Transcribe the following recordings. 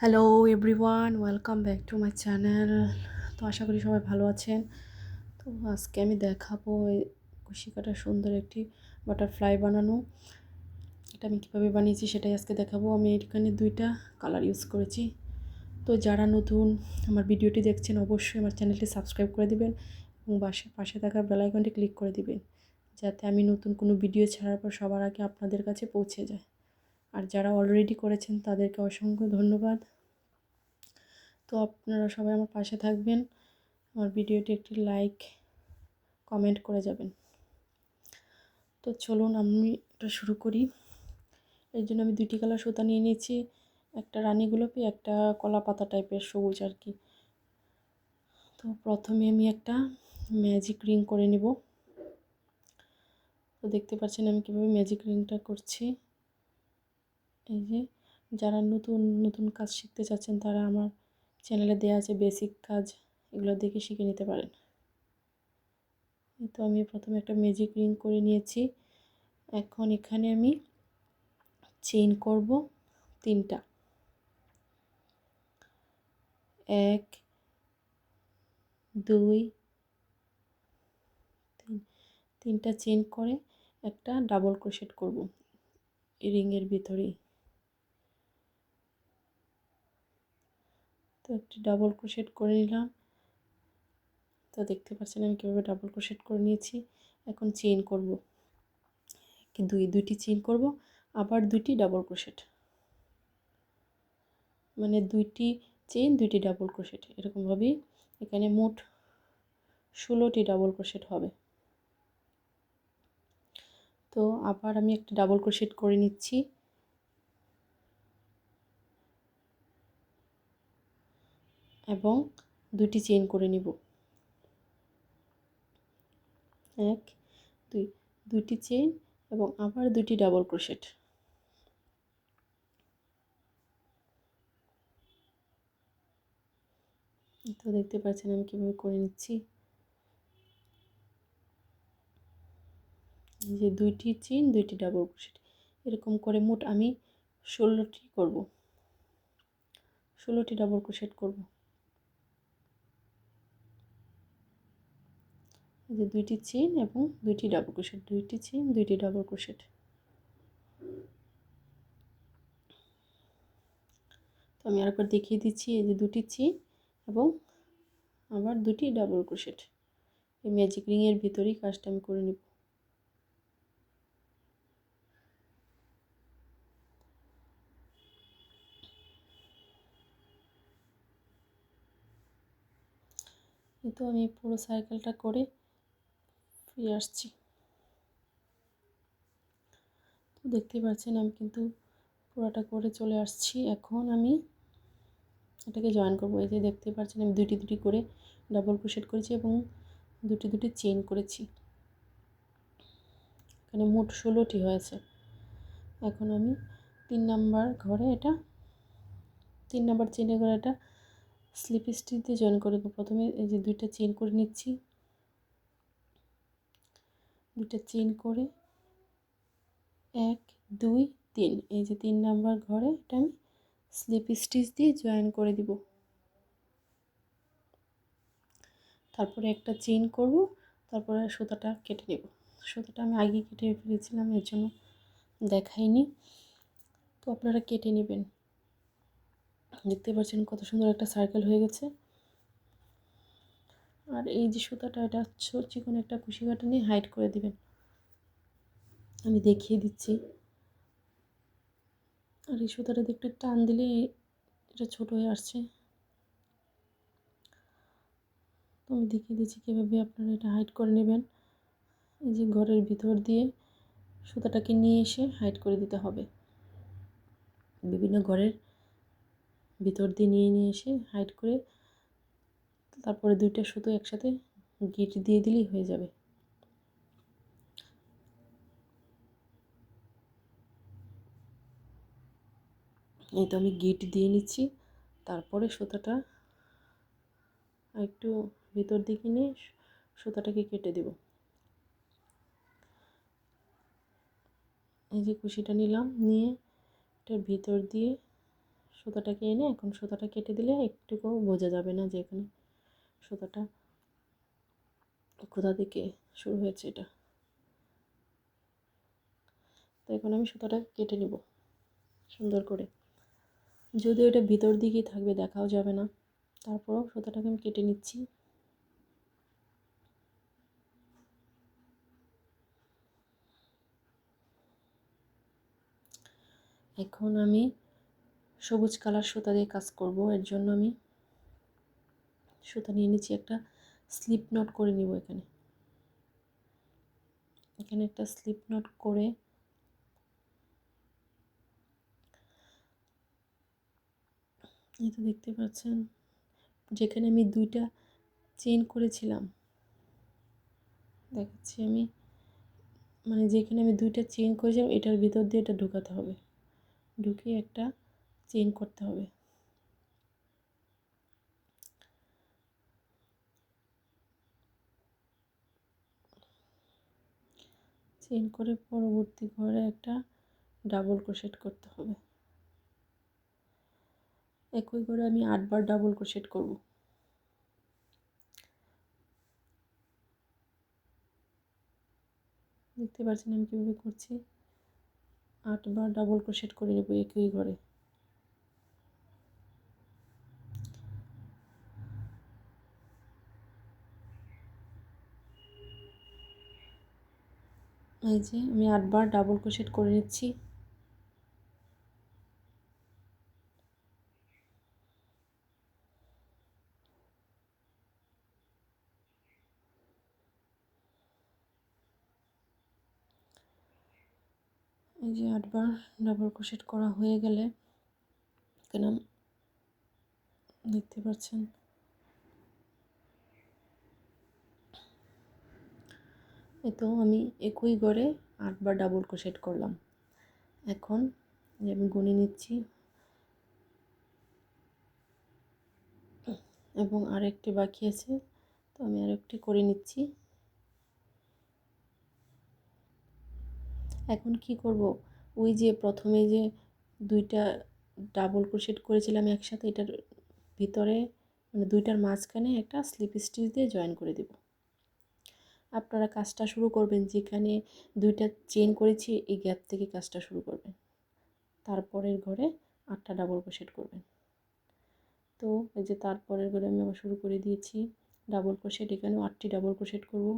Hello everyone welcome back to my channel তো আশা করি সবাই ভালো আছেন। তো আজকে আমি দেখাবো কুশি কাটা সুন্দর একটি বাটারফ্লাই বানানো। এটা আমি কীভাবে বানিয়েছি সেটাই আজকে দেখাবো। আমি এখানে দুইটা কালার ইউজ করেছি। তো যারা নতুন আমার ভিডিওটি দেখছেন, অবশ্যই আমার চ্যানেলটি সাবস্ক্রাইব করে দিবেন এবং বাসে, পাশে থাকা বেলাইকনটি ক্লিক করে দিবেন, যাতে আমি নতুন কোনো ভিডিও ছাড়ার পর সবার আগে আপনাদের কাছে পৌঁছে যায়। আর যারা অলরেডি করেছেন তাদেরকে অসংখ্য ধন্যবাদ। তো আপনারা সবাই আমার পাশে থাকবেন, আমার ভিডিওটি একটি লাইক কমেন্ট করে যাবেন। তো চলুন আমি এটা শুরু করি। এর জন্য আমি দুইটি কালার সুতা নিয়ে নিয়েছি, একটা রানী গোলাপি, একটা কলা পাতা টাইপের সবুজ আর কি। তো প্রথমে আমি একটা ম্যাজিক রিং করে নিব। তো দেখতে পাচ্ছেন আমি কীভাবে ম্যাজিক রিংটা করছি। এই যে যারা নতুন নতুন কাজ শিখতে চাচ্ছেন, তারা আমার চ্যানেলে দেওয়া আছে বেসিক কাজ, এগুলো দেখে শিখে নিতে পারেন। তো আমি প্রথমে একটা ম্যাজিক রিং করে নিয়েছি। এখন এখানে আমি চেইন করব তিনটা। এক, দুই, তিন, তিনটা চেন করে একটা ডাবল ক্রোশেট করব রিংয়ের ভিতরেই। তো একটি ডাবল ক্রোশেট করে নিলাম। তো দেখতে পাচ্ছেন আমি কীভাবে ডাবল ক্রোশেট করে নিয়েছি। এখন চেইন করব। দুই দুইটি চেইন করব, আবার দুইটি ডাবল ক্রোশেট মানে দুইটি চেইন দুইটি ডাবল ক্রোশেট এরকমভাবেই এখানে মোট ষোলোটি ডাবল ক্রোশেট হবে। তো আবার আমি একটা ডাবল ক্রোশেট করে নিচ্ছি। এবং দুটি চেন করে নিব। এক, দুই দুটি চেন এবং আবার দুটি ডাবল ক্রোশেট। তো দেখতে পাচ্ছেন আমি কীভাবে করে নিচ্ছি। যে দুইটি চেন দুইটি ডাবল ক্রোশেট। এরকম করে মোট আমি ষোলোটি করব। ষোলোটি ডাবল ক্রোশেট করব। যে দুইটি চেন এবং দুইটি ডাবল ক্রোশেট দুইটি চেন দুইটি ডাবল ক্রোশেট তো আমি আরেকবার দেখিয়ে দিচ্ছি এই যে দুটি চেন এবং আবার দুটি ডাবল ক্রোশেট এই ম্যাজিক রিংয়ের ভিতরেই কাজটা আমি করে নেব। তো আমি পুরো সাইকেলটা করে ফিরে আসছি। তো দেখতেই পাচ্ছেন আমি কিন্তু পুরোটা করে চলে আসছি। এখন আমি এটাকে জয়েন করব। এই যে দেখতে পাচ্ছেন আমি দুটি দুটি করে ডাবল ক্রোশেট করেছি এবং দুটি দুটি চেন করেছি। এখানে মোট ষোলোটি হয়েছে। এখন আমি তিন নাম্বার ঘরে এটা, তিন নাম্বার চেনে ঘরে এটা স্লিপ স্টিচ দিয়ে জয়েন করে দেবো। প্রথমে এই যে দুইটা চেন করে নিচ্ছি। দুইটা চেন করে। এক, দুই, তিন। এই যে তিন নাম্বার ঘরে এটা আমি স্লিপ স্টিচ দিয়ে জয়েন করে দিব। তারপরে একটা চেন করব, তারপরে সুতাটা কেটে নেব। সুতাটা আমি আগে কেটে ফেলেছিলাম, এর জন্য দেখাইনি। তো আপনারা কেটে নেবেন। দেখতে পাচ্ছেন কত সুন্দর একটা সার্কেল হয়ে গেছে। আর এই যে সুতাটা, এটা হচ্ছে চিকন একটা কুশি কাটা নিয়ে হাইট করে দিবেন। আমি দেখিয়ে দিচ্ছি। আর এই সুতাটা একটু টান দিলে এটা ছোট হয়ে আসছে। তো আমি দেখিয়ে দিচ্ছি কীভাবে আপনারা এটা হাইট করে নেবেন। এই যে ঘরের ভিতর দিয়ে সুতাটাকে নিয়ে এসে হাইট করে দিতে হবে। বিভিন্ন ঘরের ভিতর দিয়ে নিয়ে নিয়ে এসে হাইট করে তারপরে দুইটা সুতো একসাথে গিট দিয়ে দিলেই হয়ে যাবে। এই তো আমি গিট দিয়ে নিচ্ছি। তারপরে সুতাটা একটু ভিতর দিকে নিয়ে সুতাটাকে কেটে দেব। এই যে কুশিটা নিলাম, নিয়ে এটার ভিতর দিয়ে সুতাটাকে এনে এখন সুতাটা কেটে দিলে একটুকু বোঝা যাবে না যে এখানে সুতাটা কোথা থেকে শুরু হয়েছে এটা? তো এখন আমি সুতাটা কেটে নিব, সুন্দর করে। যদিও এটা ভিতর দিকেই থাকবে, দেখাও যাবে না। তারপরও সুতাটাকে আমি কেটে নিচ্ছি। এখন আমি সবুজ কালার সুতা দিয়ে কাজ করব, এর জন্য আমি সুতা নিয়ে নিচ্ছি, একটা স্লিপ নট করে নিব এখানে। এখানে একটা স্লিপ নট করে এই তো দেখতে পাচ্ছেন, যেখানে আমি দুইটা চেন করেছিলাম। দেখাচ্ছি আমি মানে যেখানে আমি দুইটা চেন করেছিলাম, এটার ভিতর দিয়ে এটা ঢুকাতে হবে। ঢুকিয়ে একটা চেন করতে হবে। চেন করে পরবর্তী ঘরে একটা ডাবল ক্রোশেট করতে হবে। একই করে আমি আটবার ডাবল ক্রোশেট করব। দেখতে পাচ্ছেন আমি কীভাবে করছি? আটবার ডাবল ক্রোশেট করে নেব একই ঘরে। এই যে আমি আটবার ডাবল ক্রোশেট করে নিচ্ছি। এই যে আটবার ডাবল ক্রোশেট করা হয়ে গেলে, কেন দেখতে পাচ্ছেন? তো আমি একই গড়ে আটবার ডাবল ক্রোশেট করলাম। এখন আমি গুনে নিচ্ছি। এবং আরেকটি বাকি আছে, তো আমি আরেকটি করে নিচ্ছি। এখন কি করব? ওই যে প্রথমে যে দুইটা ডাবল ক্রোশেট করেছিলাম একসাথে, এটার ভিতরে মানে দুইটার মাঝখানে একটা স্লিপ স্টিচ দিয়ে জয়েন করে দেব। আপনারা কাজটা শুরু করবেন, যেখানে দুইটা চেন করেছি, এই গ্যাপ থেকে কাজটা শুরু করবেন। তারপরের ঘরে আটটা ডাবল ক্রোশেট করবেন। তো এই যে তারপরের ঘরে আমি আবার শুরু করে দিয়েছি ডাবল ক্রোশেট এখানেও আটটি ডাবল ক্রোশেট করব।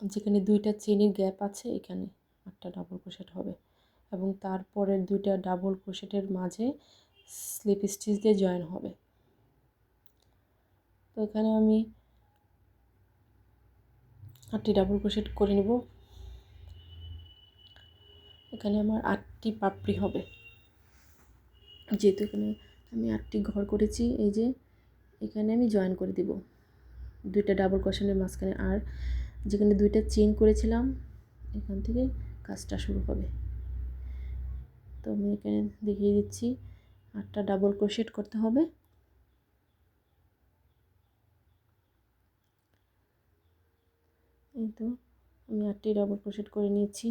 যেখানে দুইটা চেনের গ্যাপ আছে, এখানে আটটা ডাবল ক্রোশেট হবে। এবং তারপরের দুইটা ডাবল ক্রোশেটের মাঝে স্লিপ স্টিচ দিয়ে জয়েন হবে। তো এখানে আমি আটটি ডাবল ক্রোশেট করে নেব। এখানে আমার আটটি পাপড়ি হবে। যেহেতু এখানে আমি আটটি ঘর করেছি, এই যে এখানে আমি জয়েন করে দিব। দুইটা ডাবল কোশনের মাঝখানে আর যেখানে দুইটা চেন করেছিলাম, এখান থেকে কাজটা শুরু হবে। তো আমি এখানে দেখিয়ে দিচ্ছি, আটটা ডাবল ক্রোশেট করতে হবে। এই তো, আমি আটটি ডাবল ক্রোশেট করে নিয়েছি।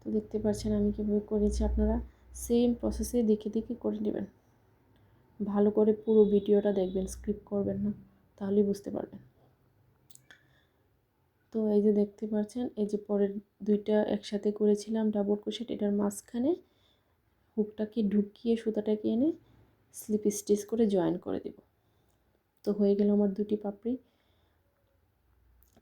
তো দেখতে পাচ্ছেন আমি কীভাবে করেছি, আপনারা সেম প্রসেসে দেখে দেখে করে নেবেন। ভালো করে পুরো ভিডিওটা দেখবেন স্ক্রিপ্ট করবেন না, তাহলেই বুঝতে পারবেন। তো এই যে দেখতে পাচ্ছেন, এই যে পরের দুইটা একসাথে করেছিলাম ডাবল ক্রোশেট এটার মাঝখানে হুকটাকে ঢুকিয়ে সুতাটাকে এনে স্লিপ স্টিচ করে জয়েন করে দেব। তো হয়ে গেল আমার দুটি পাপড়ি।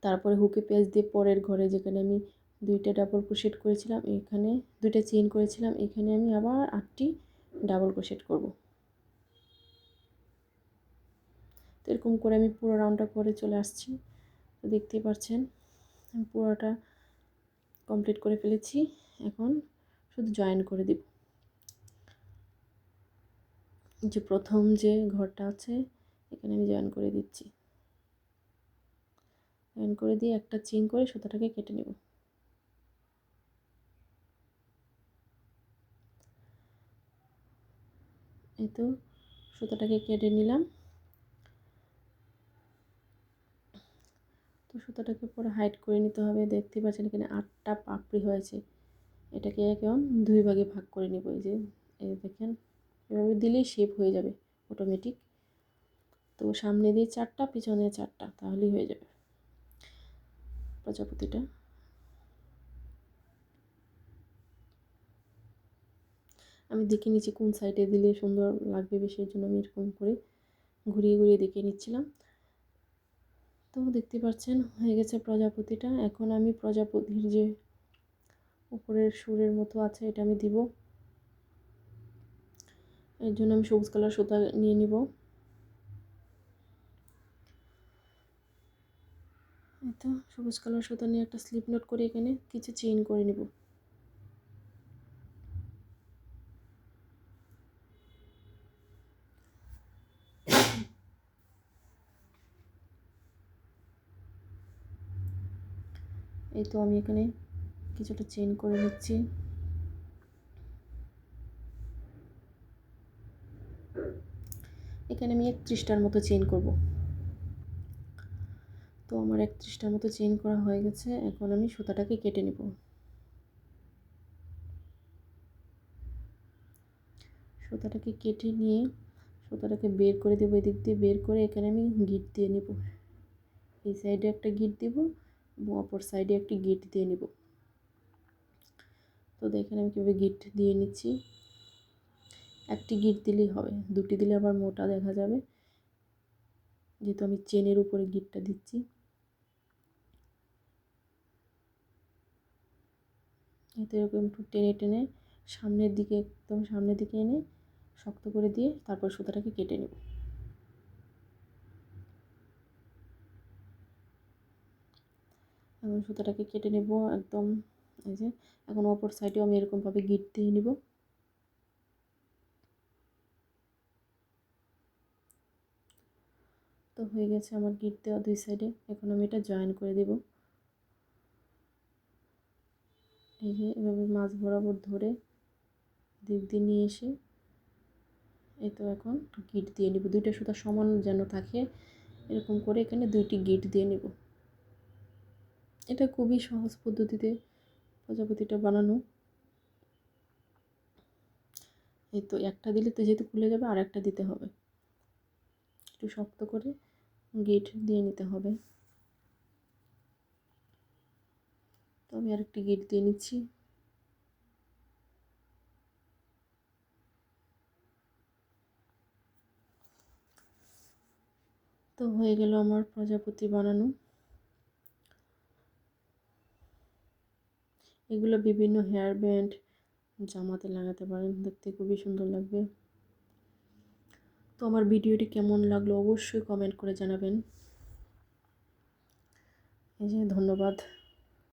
তারপরে হুকে পেঁচ দিয়ে পরের ঘরে যেখানে আমি দুইটা ডাবল ক্রোশেট করেছিলাম, এখানে দুইটা চেইন করেছিলাম, এখানে আমি আবার আটটি ডাবল ক্রোশেট করব। তো এরকম করে আমি পুরো রাউন্ডটা করে চলে আসছি। দেখতেই পাচ্ছেন আমি পুরোটা কমপ্লিট করে ফেলেছি। এখন শুধু জয়েন করে দিব। যে প্রথম যে ঘরটা আছে, এখানে আমি জয়েন করে দিচ্ছি। জয়েন করে দিয়ে একটা চিন করে সুতাটাকে কেটে নেব। এই তো সুতাটাকে কেটে নিলাম। তো সুতাটাকে পরে হাইট করে নিতে হবে। দেখতে পাচ্ছেন এখানে আটটা পাপড়ি হয়েছে। এটাকে এখন দুই ভাগে ভাগ করে নেব। এই যে, এই দেখেন, এভাবে দিলেই শেপ হয়ে যাবে অটোমেটিক তো সামনে দিয়ে চারটা, পিছনে চারটা, তাহলেই হয়ে যাবে প্রজাপতিটা। আমি দেখে নিচ্ছি কোন সাইডে দিলে সুন্দর লাগবে বেশি জন্য আমি এরকম করে ঘুরিয়ে ঘুরিয়ে দেখে নিচ্ছিলাম। তো দেখতে পাচ্ছেন, হয়ে গেছে প্রজাপতিটা। এখন আমি প্রজাপতির যে উপরের সুরের মতো আছে, এটা আমি দিব। এর জন্য আমি সবুজ কালার সুতা নিয়ে নিব। তো, সবুজ কালার সুতা নিয়ে একটা স্লিপ নোট করে এখানে কিছু চেইন করে নিব। এই তো আমি এখানে কিছুটা চেন করে নিচ্ছি। এখানে আমি একত্রিশটার মতো চেন করব। তো আমার একত্রিশটার মতো চেন করা হয়ে গেছে। এখন আমি সুতাটাকে কেটে নেব। সুতাটাকে কেটে নিয়ে সুতাটাকে বের করে দেবো, এদিক দিয়ে বের করে এখানে আমি গিট দিয়ে নেব। এই সাইডে একটা গিট দেব এবং অপর সাইডে একটি গিট দিয়ে নেব। তো দেখেন আমি কীভাবে গিট দিয়ে নিচ্ছি। একটি গিট দিলেই হবে, দুটি দিলে আবার মোটা দেখা যাবে। যেহেতু আমি চেনের উপরে গিটটা দিচ্ছি। এতে এরকম একটু টেনে টেনে সামনের দিকে একদম সামনের দিকে এনে শক্ত করে দিয়ে তারপর সুতাটাকে কেটে নেব। এখন সুতাটাকে কেটে নেব একদম, এই যে, এখন অপর সাইডেও আমি এরকমভাবে গিট দিয়ে নিব। তো হয়ে গেছে আমার গিট দেওয়া দুই সাইডে এখন আমি এটা জয়েন করে দেব। এই যে, এভাবে মাছ বরাবর ধরে দিক দিয়ে নিয়ে এসে, এই তো এখন গিট দিয়ে নিব। দুইটা সুতা সমান যেন থাকে, এরকম করে এখানে দুইটি গিট দিয়ে নেব। এটা খুবই সহজ পদ্ধতিতে প্রজাপতিটা বানানো। এই তো একটা দিলে তো যেহেতু খুলে যাবে, আর একটা দিতে হবে। একটু শক্ত করে গেট দিয়ে নিতে হবে। তো আমি আরেকটি গেট দিয়ে নিচ্ছি। তো হয়ে গেল আমার প্রজাপতি বানানো। এগুলো বিভিন্ন হেয়ার ব্যান্ড জামাতে লাগাতে পারেন, দেখতে খুবই সুন্দর লাগবে। তো আমার ভিডিওটি কেমন লাগল অবশ্যই কমেন্ট করে জানাবেন। এই যে ধন্যবাদ।